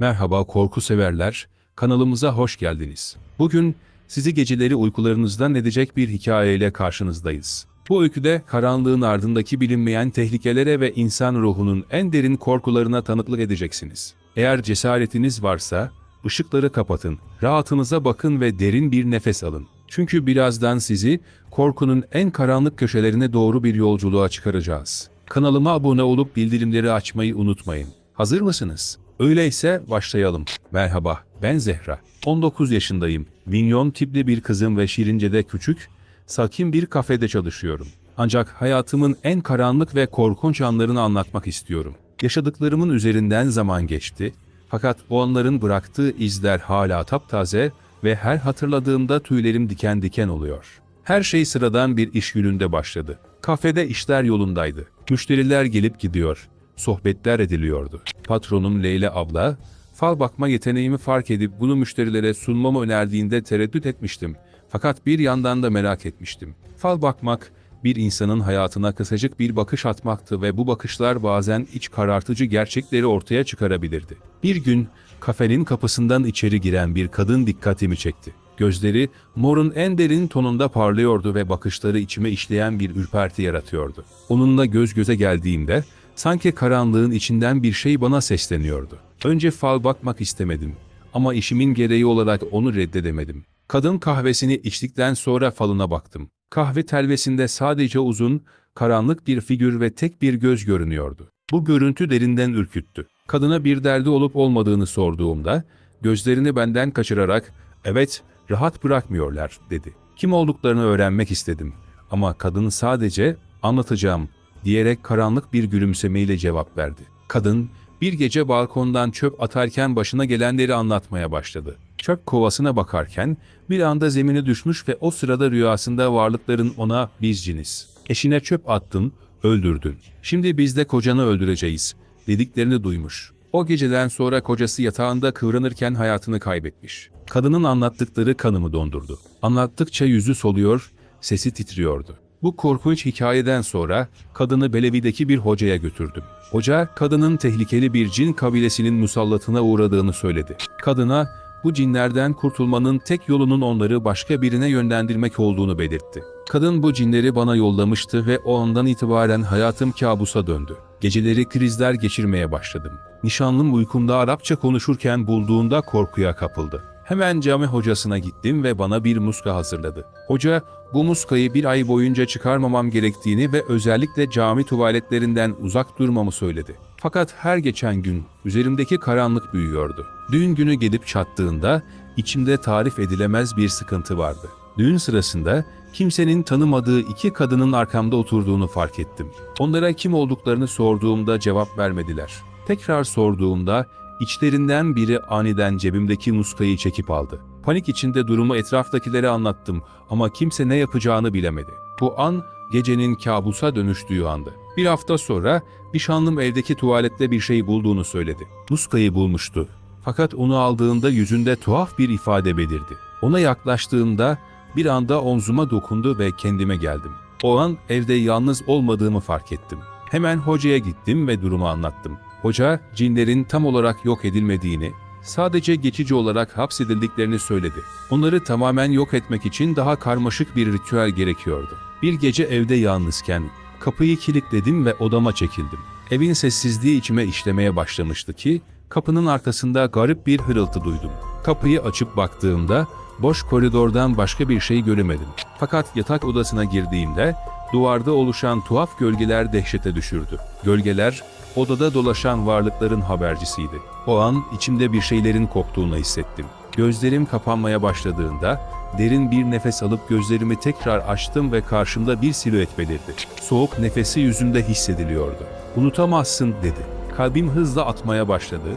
Merhaba korku severler, kanalımıza hoş geldiniz. Bugün sizi geceleri uykularınızdan edecek bir hikayeyle karşınızdayız. Bu öyküde karanlığın ardındaki bilinmeyen tehlikelere ve insan ruhunun en derin korkularına tanıklık edeceksiniz. Eğer cesaretiniz varsa ışıkları kapatın, rahatınıza bakın ve derin bir nefes alın. Çünkü birazdan sizi korkunun en karanlık köşelerine doğru bir yolculuğa çıkaracağız. Kanalıma abone olup bildirimleri açmayı unutmayın. Hazır mısınız? Öyleyse başlayalım. Merhaba, ben Zehra. 19 yaşındayım. Minyon tipli bir kızım ve Şirince'de küçük, sakin bir kafede çalışıyorum. Ancak hayatımın en karanlık ve korkunç anlarını anlatmak istiyorum. Yaşadıklarımın üzerinden zaman geçti. Fakat o anların bıraktığı izler hala taptaze ve her hatırladığımda tüylerim diken diken oluyor. Her şey sıradan bir iş gününde başladı. Kafede işler yolundaydı. Müşteriler gelip gidiyor. Sohbetler ediliyordu. Patronum Leyla abla, fal bakma yeteneğimi fark edip bunu müşterilere sunmamı önerdiğinde tereddüt etmiştim. Fakat bir yandan da merak etmiştim. Fal bakmak, bir insanın hayatına kısacık bir bakış atmaktı ve bu bakışlar bazen iç karartıcı gerçekleri ortaya çıkarabilirdi. Bir gün kafenin kapısından içeri giren bir kadın dikkatimi çekti. Gözleri morun en derin tonunda parlıyordu ve bakışları içime işleyen bir ürperti yaratıyordu. Onunla göz göze geldiğimde sanki karanlığın içinden bir şey bana sesleniyordu. Önce fal bakmak istemedim ama işimin gereği olarak onu reddedemedim. Kadın kahvesini içtikten sonra falına baktım. Kahve telvesinde sadece uzun, karanlık bir figür ve tek bir göz görünüyordu. Bu görüntü derinden ürküttü. Kadına bir derdi olup olmadığını sorduğumda, gözlerini benden kaçırarak, evet, rahat bırakmıyorlar, dedi. Kim olduklarını öğrenmek istedim. Ama kadın sadece, anlatacağım, diyerek karanlık bir gülümsemeyle cevap verdi. Kadın, bir gece balkondan çöp atarken başına gelenleri anlatmaya başladı. Çöp kovasına bakarken bir anda zemine düşmüş ve o sırada rüyasında varlıkların ona biz ciniz. Eşine çöp attın, öldürdün. Şimdi biz de kocanı öldüreceğiz dediklerini duymuş. O geceden sonra kocası yatağında kıvranırken hayatını kaybetmiş. Kadının anlattıkları kanımı dondurdu. Anlattıkça yüzü soluyor, sesi titriyordu. Bu korkunç hikayeden sonra kadını Belevi'deki bir hocaya götürdüm. Hoca, kadının tehlikeli bir cin kabilesinin musallatına uğradığını söyledi. Kadına, bu cinlerden kurtulmanın tek yolunun onları başka birine yönlendirmek olduğunu belirtti. Kadın bu cinleri bana yollamıştı ve o andan itibaren hayatım kabusa döndü. Geceleri krizler geçirmeye başladım. Nişanlım uykumda Arapça konuşurken bulduğunda korkuya kapıldı. Hemen cami hocasına gittim ve bana bir muska hazırladı. Hoca, bu muskayı bir ay boyunca çıkarmamam gerektiğini ve özellikle cami tuvaletlerinden uzak durmamı söyledi. Fakat her geçen gün üzerimdeki karanlık büyüyordu. Düğün günü gelip çattığında içimde tarif edilemez bir sıkıntı vardı. Düğün sırasında kimsenin tanımadığı iki kadının arkamda oturduğunu fark ettim. Onlara kim olduklarını sorduğumda cevap vermediler. Tekrar sorduğumda içlerinden biri aniden cebimdeki muskayı çekip aldı. Panik içinde durumu etraftakilere anlattım ama kimse ne yapacağını bilemedi. Bu an gecenin kabusa dönüştüğü andı. Bir hafta sonra nişanlım evdeki tuvalette bir şey bulduğunu söyledi. Muskayı bulmuştu. Fakat onu aldığında yüzünde tuhaf bir ifade belirdi. Ona yaklaştığımda bir anda omzuma dokundu ve kendime geldim. O an evde yalnız olmadığımı fark ettim. Hemen hocaya gittim ve durumu anlattım. Hoca, cinlerin tam olarak yok edilmediğini, sadece geçici olarak hapsedildiklerini söyledi. Onları tamamen yok etmek için daha karmaşık bir ritüel gerekiyordu. Bir gece evde yalnızken kapıyı kilitledim ve odama çekildim. Evin sessizliği içime işlemeye başlamıştı ki kapının arkasında garip bir hırıltı duydum. Kapıyı açıp baktığımda boş koridordan başka bir şey göremedim. Fakat yatak odasına girdiğimde duvarda oluşan tuhaf gölgeler dehşete düşürdü. Gölgeler odada dolaşan varlıkların habercisiydi. O an içimde bir şeylerin koktuğunu hissettim. Gözlerim kapanmaya başladığında derin bir nefes alıp gözlerimi tekrar açtım ve karşımda bir silüet belirdi. Soğuk nefesi yüzümde hissediliyordu. Unutamazsın dedi. Kalbim hızla atmaya başladı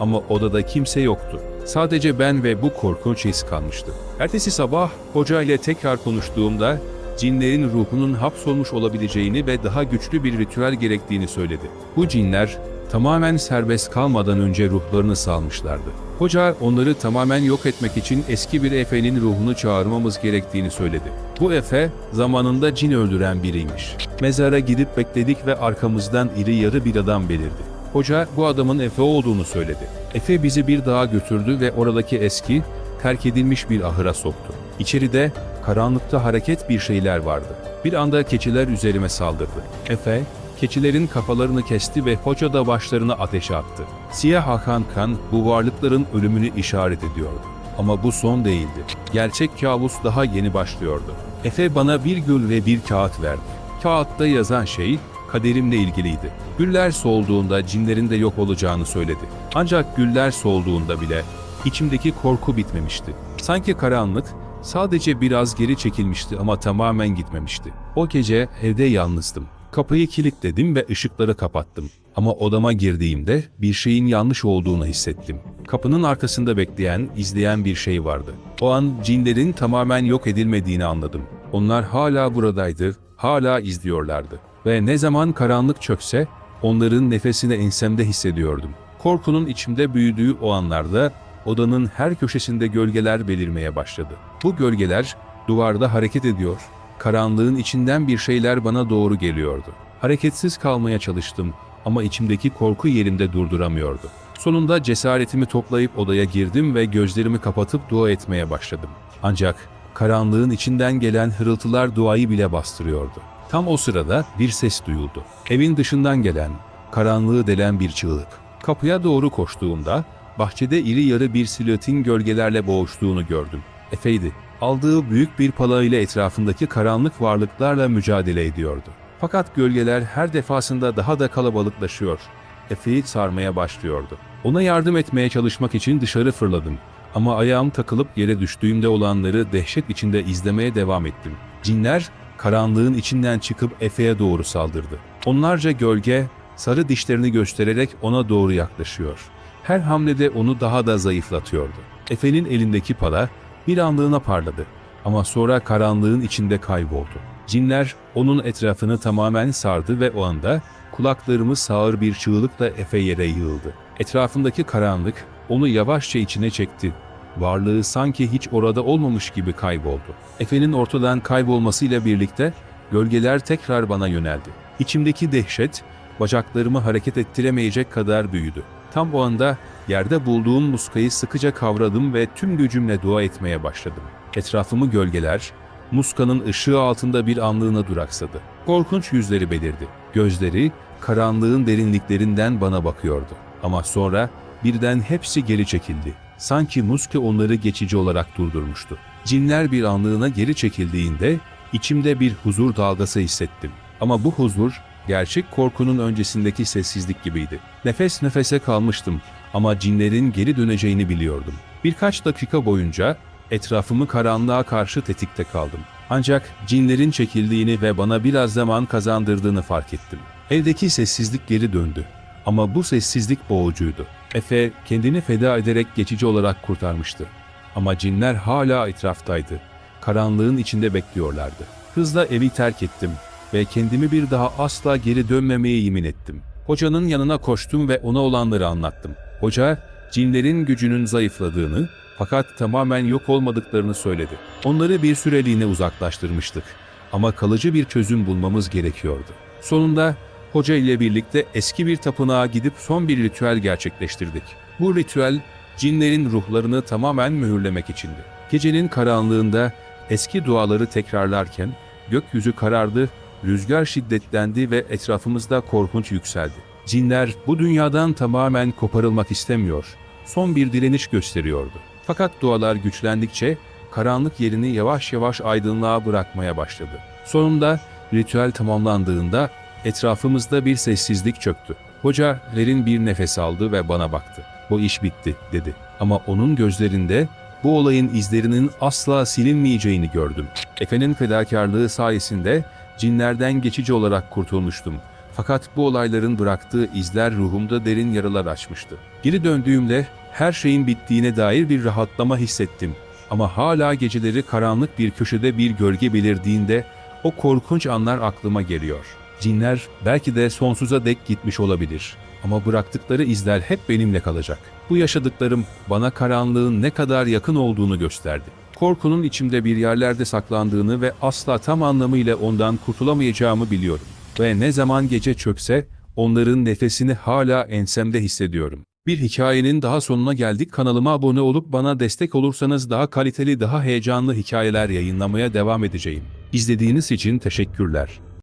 ama odada kimse yoktu. Sadece ben ve bu korkunç his kalmıştı. Ertesi sabah hoca ile tekrar konuştuğumda cinlerin ruhunun hapsolmuş olabileceğini ve daha güçlü bir ritüel gerektiğini söyledi. Bu cinler tamamen serbest kalmadan önce ruhlarını salmışlardı. Hoca onları tamamen yok etmek için eski bir efenin ruhunu çağırmamız gerektiğini söyledi. Bu efe zamanında cin öldüren biriymiş. Mezara gidip bekledik ve arkamızdan iri yarı bir adam belirdi. Hoca bu adamın Efe olduğunu söyledi. Efe bizi bir dağa götürdü ve oradaki eski, terk edilmiş bir ahıra soktu. İçeride karanlıkta hareket bir şeyler vardı. Bir anda keçiler üzerime saldırdı. Efe, keçilerin kafalarını kesti ve hoca da başlarını ateşe attı. Siyah Hakan Kan bu varlıkların ölümünü işaret ediyordu. Ama bu son değildi. Gerçek kabus daha yeni başlıyordu. Efe bana bir gül ve bir kağıt verdi. Kağıtta yazan şey kaderimle ilgiliydi. Güller solduğunda cinlerin de yok olacağını söyledi. Ancak güller solduğunda bile içimdeki korku bitmemişti. Sanki karanlık sadece biraz geri çekilmişti ama tamamen gitmemişti. O gece evde yalnızdım. Kapıyı kilitledim ve ışıkları kapattım. Ama odama girdiğimde bir şeyin yanlış olduğunu hissettim. Kapının arkasında bekleyen, izleyen bir şey vardı. O an cinlerin tamamen yok edilmediğini anladım. Onlar hala buradaydı, hala izliyorlardı. Ve ne zaman karanlık çökse, onların nefesini ensemde hissediyordum. Korkunun içimde büyüdüğü o anlarda, odanın her köşesinde gölgeler belirmeye başladı. Bu gölgeler, duvarda hareket ediyor, karanlığın içinden bir şeyler bana doğru geliyordu. Hareketsiz kalmaya çalıştım ama içimdeki korku yerimde durduramıyordu. Sonunda cesaretimi toplayıp odaya girdim ve gözlerimi kapatıp dua etmeye başladım. Ancak karanlığın içinden gelen hırıltılar duayı bile bastırıyordu. Tam o sırada bir ses duyuldu. Evin dışından gelen, karanlığı delen bir çığlık. Kapıya doğru koştuğumda bahçede iri yarı bir silüetin gölgelerle boğuştuğunu gördüm. Efeydi. Aldığı büyük bir pala ile etrafındaki karanlık varlıklarla mücadele ediyordu. Fakat gölgeler her defasında daha da kalabalıklaşıyor. Efe'yi sarmaya başlıyordu. Ona yardım etmeye çalışmak için dışarı fırladım. Ama ayağım takılıp yere düştüğümde olanları dehşet içinde izlemeye devam ettim. Cinler karanlığın içinden çıkıp Efe'ye doğru saldırdı. Onlarca gölge sarı dişlerini göstererek ona doğru yaklaşıyor. Her hamlede onu daha da zayıflatıyordu. Efe'nin elindeki pala bir anlığına parladı ama sonra karanlığın içinde kayboldu. Cinler onun etrafını tamamen sardı ve o anda kulaklarımız sağır bir çığlıkla Efe yere yığıldı. Etrafındaki karanlık onu yavaşça içine çekti. Varlığı sanki hiç orada olmamış gibi kayboldu. Efe'nin ortadan kaybolmasıyla birlikte gölgeler tekrar bana yöneldi. İçimdeki dehşet bacaklarımı hareket ettiremeyecek kadar büyüdü. Tam o anda yerde bulduğum muskayı sıkıca kavradım ve tüm gücümle dua etmeye başladım. Etrafımı gölgeler, muskanın ışığı altında bir anlığına duraksadı. Korkunç yüzleri belirdi. Gözleri karanlığın derinliklerinden bana bakıyordu. Ama sonra birden hepsi geri çekildi. Sanki muska onları geçici olarak durdurmuştu. Cinler bir anlığına geri çekildiğinde içimde bir huzur dalgası hissettim. Ama bu huzur gerçek korkunun öncesindeki sessizlik gibiydi. Nefes nefese kalmıştım ama cinlerin geri döneceğini biliyordum. Birkaç dakika boyunca etrafımı karanlığa karşı tetikte kaldım. Ancak cinlerin çekildiğini ve bana biraz zaman kazandırdığını fark ettim. Evdeki sessizlik geri döndü. Ama bu sessizlik boğucuydu. Efe kendini feda ederek geçici olarak kurtarmıştı. Ama cinler hala etraftaydı. Karanlığın içinde bekliyorlardı. Hızla evi terk ettim ve kendimi bir daha asla geri dönmemeye yemin ettim. Hocanın yanına koştum ve ona olanları anlattım. Hoca, cinlerin gücünün zayıfladığını fakat tamamen yok olmadıklarını söyledi. Onları bir süreliğine uzaklaştırmıştık ama kalıcı bir çözüm bulmamız gerekiyordu. Sonunda hoca ile birlikte eski bir tapınağa gidip son bir ritüel gerçekleştirdik. Bu ritüel cinlerin ruhlarını tamamen mühürlemek içindi. Gecenin karanlığında eski duaları tekrarlarken gökyüzü karardı, rüzgar şiddetlendi ve etrafımızda korkunç yükseldi. Cinler bu dünyadan tamamen koparılmak istemiyor, son bir direniş gösteriyordu. Fakat dualar güçlendikçe karanlık yerini yavaş yavaş aydınlığa bırakmaya başladı. Sonunda ritüel tamamlandığında etrafımızda bir sessizlik çöktü. Hoca derin bir nefes aldı ve bana baktı. Bu iş bitti dedi. Ama onun gözlerinde bu olayın izlerinin asla silinmeyeceğini gördüm. Efe'nin fedakarlığı sayesinde cinlerden geçici olarak kurtulmuştum. Fakat bu olayların bıraktığı izler ruhumda derin yaralar açmıştı. Geri döndüğümde her şeyin bittiğine dair bir rahatlama hissettim. Ama hala geceleri karanlık bir köşede bir gölge belirdiğinde o korkunç anlar aklıma geliyor. Cinler belki de sonsuza dek gitmiş olabilir. Ama bıraktıkları izler hep benimle kalacak. Bu yaşadıklarım bana karanlığın ne kadar yakın olduğunu gösterdi. Korkunun içimde bir yerlerde saklandığını ve asla tam anlamıyla ondan kurtulamayacağımı biliyorum. Ve ne zaman gece çökse Onların nefesini hala ensemde hissediyorum. Bir hikayenin daha sonuna geldik. Kanalıma abone olup bana destek olursanız daha kaliteli, daha heyecanlı hikayeler yayınlamaya devam edeceğim. İzlediğiniz için teşekkürler.